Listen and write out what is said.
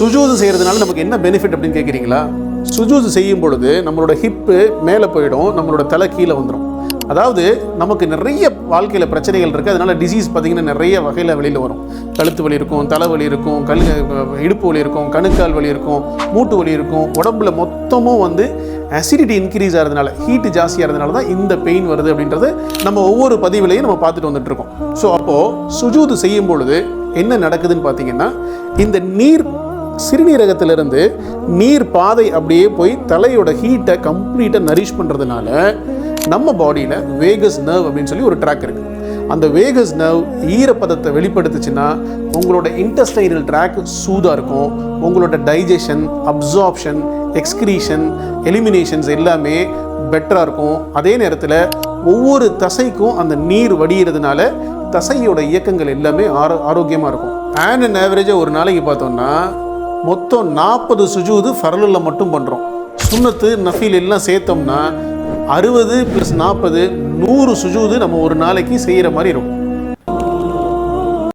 சுஜூது செய்கிறதுனால நமக்கு என்ன பெனிஃபிட் அப்படின்னு கேட்குறீங்களா சுஜூது செய்யும் பொழுது நம்மளோட ஹிப்பு மேலே போயிடும் நம்மளோட தலை கீழே வந்துடும் அதாவது நமக்கு நிறைய வாழ்க்கையில் பிரச்சனைகள் இருக்குது அதனால டிசீஸ் பார்த்தீங்கன்னா நிறைய வகையில் வெளியில் வரும். கழுத்து வலி இருக்கும் தலைவலி இருக்கும் கல் இடுப்பு வலி இருக்கும் கணுக்கால் வலி இருக்கும் மூட்டு வலி இருக்கும். உடம்புல மொத்தமும் வந்து அசிடிட்டி இன்க்ரீஸ் ஆகிறதுனால ஹீட்டு ஜாஸ்தியாக இருந்தனால தான் இந்த பெயின் வருது அப்படின்றது நம்ம ஒவ்வொரு பதிவிலையும் நம்ம பார்த்துட்டு வந்துட்டு இருக்கோம். ஸோ அப்போது சுஜூது செய்யும் பொழுது என்ன நடக்குதுன்னு பார்த்தீங்கன்னா இந்த நீர் சிறுநீரகத்திலிருந்து நீர் பாதை அப்படியே போய் தலையோட ஹீட்டை கம்ப்ளீட்டாக நரிஷ் பண்ணுறதுனால நம்ம பாடியில் வேகஸ் நர்வ் அப்படின்னு சொல்லி ஒரு ட்ராக் இருக்குது அந்த வேகஸ் நர்வ் ஈரப்பதத்தை வெளிப்படுத்துச்சுன்னா உங்களோட இன்டஸ்டைனல் ட்ராக் சூதாக இருக்கும். உங்களோட டைஜஷன் அப்சார்ப்ஷன் எக்ஸ்கிரீஷன் எலிமினேஷன்ஸ் எல்லாமே பெட்டராக இருக்கும். அதே நேரத்தில் ஒவ்வொரு தசைக்கும் அந்த நீர் வடிகிறதுனால தசையோட இயக்கங்கள் எல்லாமே ஆரோ ஆரோக்கியமாக இருக்கும். ஆன் அண்ட் ஆவரேஜாக ஒரு நாளைக்கு பார்த்தோம்னா மொத்தம் நாற்பது சுஜூது ஃபரலில் மட்டும் பண்ணுறோம் சுண்ணத்து நஃபீல் எல்லாம் சேர்த்தோம்னா அறுபது ப்ளஸ் நாற்பது நூறு சுஜூது நம்ம ஒரு நாளைக்கு செய்கிற மாதிரி இருக்கும்.